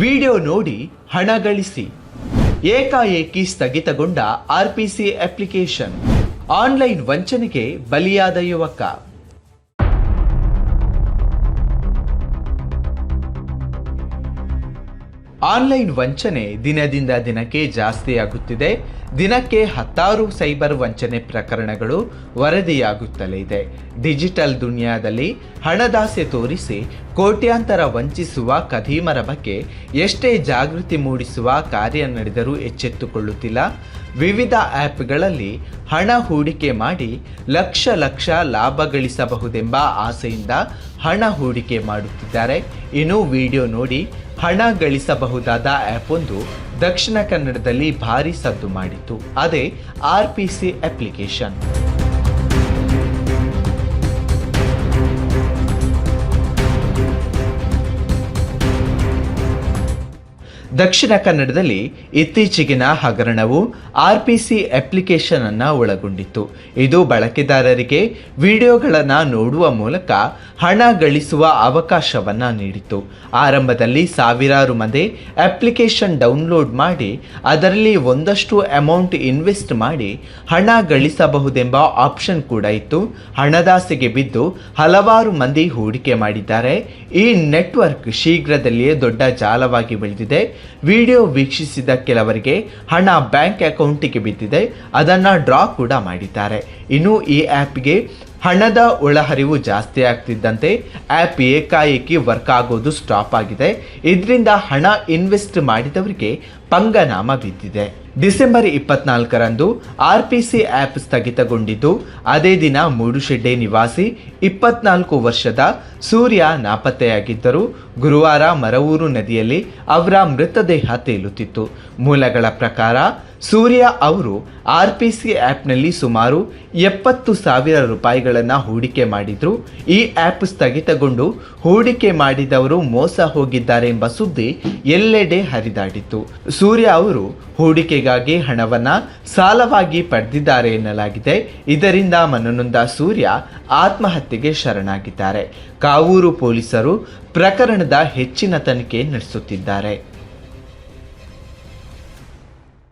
Video ನೋಡಿ ಹಣ ಗಳಿಸಿ. ಏಕಾಏಕಿ ಸ್ಥಗಿತಗೊಂಡ ಆರ್ಪಿಸಿ ಅಪ್ಲಿಕೇಶನ್. ಆನ್ಲೈನ್ ವಂಚನೆಗೆ ಬಲಿಯಾದ ಯುವಕ. ಆನ್ಲೈನ್ ವಂಚನೆ ದಿನದಿಂದ ದಿನಕ್ಕೆ ಜಾಸ್ತಿಯಾಗುತ್ತಿದೆ. ದಿನಕ್ಕೆ ಹತ್ತಾರು ಸೈಬರ್ ವಂಚನೆ ಪ್ರಕರಣಗಳು ವರದಿಯಾಗುತ್ತಲೇ ಇದೆ. ಡಿಜಿಟಲ್ ದುನಿಯಾದಲ್ಲಿ ಹಣದಾಸೆ ತೋರಿಸಿ ಕೋಟ್ಯಾಂತರ ವಂಚಿಸುವ ಕದೀಮರ ಬಗ್ಗೆ ಎಷ್ಟೇ ಜಾಗೃತಿ ಮೂಡಿಸುವ ಕಾರ್ಯ ನಡೆದರೂ ಎಚ್ಚೆತ್ತುಕೊಳ್ಳುತ್ತಿಲ್ಲ. ವಿವಿಧ ಆ್ಯಪ್ಗಳಲ್ಲಿ ಹಣ ಹೂಡಿಕೆ ಮಾಡಿ ಲಕ್ಷ ಲಕ್ಷ ಲಾಭ ಗಳಿಸಬಹುದೆಂಬ ಆಸೆಯಿಂದ ಹಣ ಹೂಡಿಕೆ ಮಾಡುತ್ತಿದ್ದಾರೆ. ಇನ್ನು ವಿಡಿಯೋ ನೋಡಿ ಹಣ ಗಳಿಸಬಹುದಾದ ಆ್ಯಪ್ ಒಂದು ದಕ್ಷಿಣ ಕನ್ನಡದಲ್ಲಿ ಭಾರಿ ಸದ್ದು ಮಾಡಿತು ಅದೇ ಆರ್ ಪಿ ಸಿ ಅಪ್ಲಿಕೇಶನ್ ದಕ್ಷಿಣ ಕನ್ನಡದಲ್ಲಿ ಇತ್ತೀಚೆಗಿನ ಹಗರಣವು ಆರ್ ಪಿ ಸಿ ಅಪ್ಲಿಕೇಶನ್ ಅನ್ನು ಒಳಗೊಂಡಿತ್ತು. ಇದು ಬಳಕೆದಾರರಿಗೆ ವಿಡಿಯೋಗಳನ್ನು ನೋಡುವ ಮೂಲಕ ಹಣ ಗಳಿಸುವ ಅವಕಾಶವನ್ನು ನೀಡಿತು ಆರಂಭದಲ್ಲಿ ಸಾವಿರಾರು ಮಂದಿ ಅಪ್ಲಿಕೇಶನ್ ಡೌನ್ಲೋಡ್ ಮಾಡಿ ಅದರಲ್ಲಿ ಒಂದಷ್ಟು ಅಮೌಂಟ್ ಇನ್ವೆಸ್ಟ್ ಮಾಡಿ ಹಣ ಗಳಿಸಬಹುದೆಂಬ ಆಪ್ಷನ್ ಕೂಡ ಇತ್ತು. ಹಣದಾಸೆಗೆ ಬಿದ್ದು ಹಲವಾರು ಮಂದಿ ಹೂಡಿಕೆ ಮಾಡಿದ್ದಾರೆ. ಈ ನೆಟ್ವರ್ಕ್ ಶೀಘ್ರದಲ್ಲಿಯೇ ದೊಡ್ಡ ಜಾಲವಾಗಿ ಬೆಳೆದಿದೆ. ವಿಡಿಯೋ ವೀಕ್ಷಿಸಿದ ಕೆಲವರಿಗೆ ಹಣ ಬ್ಯಾಂಕ್ ಅಕೌಂಟಿಗೆ ಬಿದ್ದಿದೆ, ಅದನ್ನು ಡ್ರಾ ಕೂಡ ಮಾಡಿದ್ದಾರೆ. ಇನ್ನು ಈ ಆ್ಯಪ್ಗೆ ಹಣದ ಒಳಹರಿವು ಜಾಸ್ತಿ ಆಗ್ತಿದ್ದಂತೆ ಆ್ಯಪ್ ಏಕಾಏಕಿ ವರ್ಕ್ ಆಗೋದು ಸ್ಟಾಪ್ ಆಗಿದೆ. ಇದರಿಂದ ಹಣ ಇನ್ವೆಸ್ಟ್ ಮಾಡಿದವರಿಗೆ ಪಂಗನಾಮ ಬಿದ್ದಿದೆ. ಡಿಸೆಂಬರ್ ಇಪ್ಪತ್ನಾಲ್ಕರಂದು ಆರ್ ಪಿ ಸಿ ಆ್ಯಪ್ ಸ್ಥಗಿತಗೊಂಡಿದ್ದು, ಅದೇ ದಿನ ಮೂಡುಶೆಡ್ಡೆ ನಿವಾಸಿ, ಇಪ್ಪತ್ನಾಲ್ಕು ವರ್ಷದ ಸೂರ್ಯ ನಾಪತ್ತೆಯಾಗಿದ್ದರು. ಗುರುವಾರ ಮರವೂರು ನದಿಯಲ್ಲಿ ಅವರ ಮೃತದೇಹ ತೇಲುತ್ತಿತ್ತು. ಮೂಲಗಳ ಪ್ರಕಾರ, ಸೂರ್ಯ ಅವರು ಆರ್ ಪಿ ಸಿ ಆ್ಯಪ್ನಲ್ಲಿ ಸುಮಾರು ಎಪ್ಪತ್ತು ಸಾವಿರ ರೂಪಾಯಿಗಳನ್ನು ಹೂಡಿಕೆ ಮಾಡಿದ್ರು. ಈ ಆ್ಯಪ್ ಸ್ಥಗಿತಗೊಂಡು ಹೂಡಿಕೆ ಮಾಡಿದವರು ಮೋಸ ಹೋಗಿದ್ದಾರೆ ಎಂಬ ಸುದ್ದಿ ಎಲ್ಲೆಡೆ ಹರಿದಾಡಿತ್ತು. ಸೂರ್ಯ ಅವರು ಹೂಡಿಕೆಗಾಗಿ ಹಣವನ್ನ ಸಾಲವಾಗಿ ಪಡೆದಿದ್ದಾರೆ ಎನ್ನಲಾಗಿದೆ. ಇದರಿಂದ ಮನನೊಂದ ಸೂರ್ಯ ಆತ್ಮಹತ್ಯೆಗೆ ಶರಣಾಗಿದ್ದಾರೆ. ಕಾವೂರು ಪೊಲೀಸರು ಪ್ರಕರಣದ ಹೆಚ್ಚಿನ ತನಿಖೆ ನಡೆಸುತ್ತಿದ್ದಾರೆ.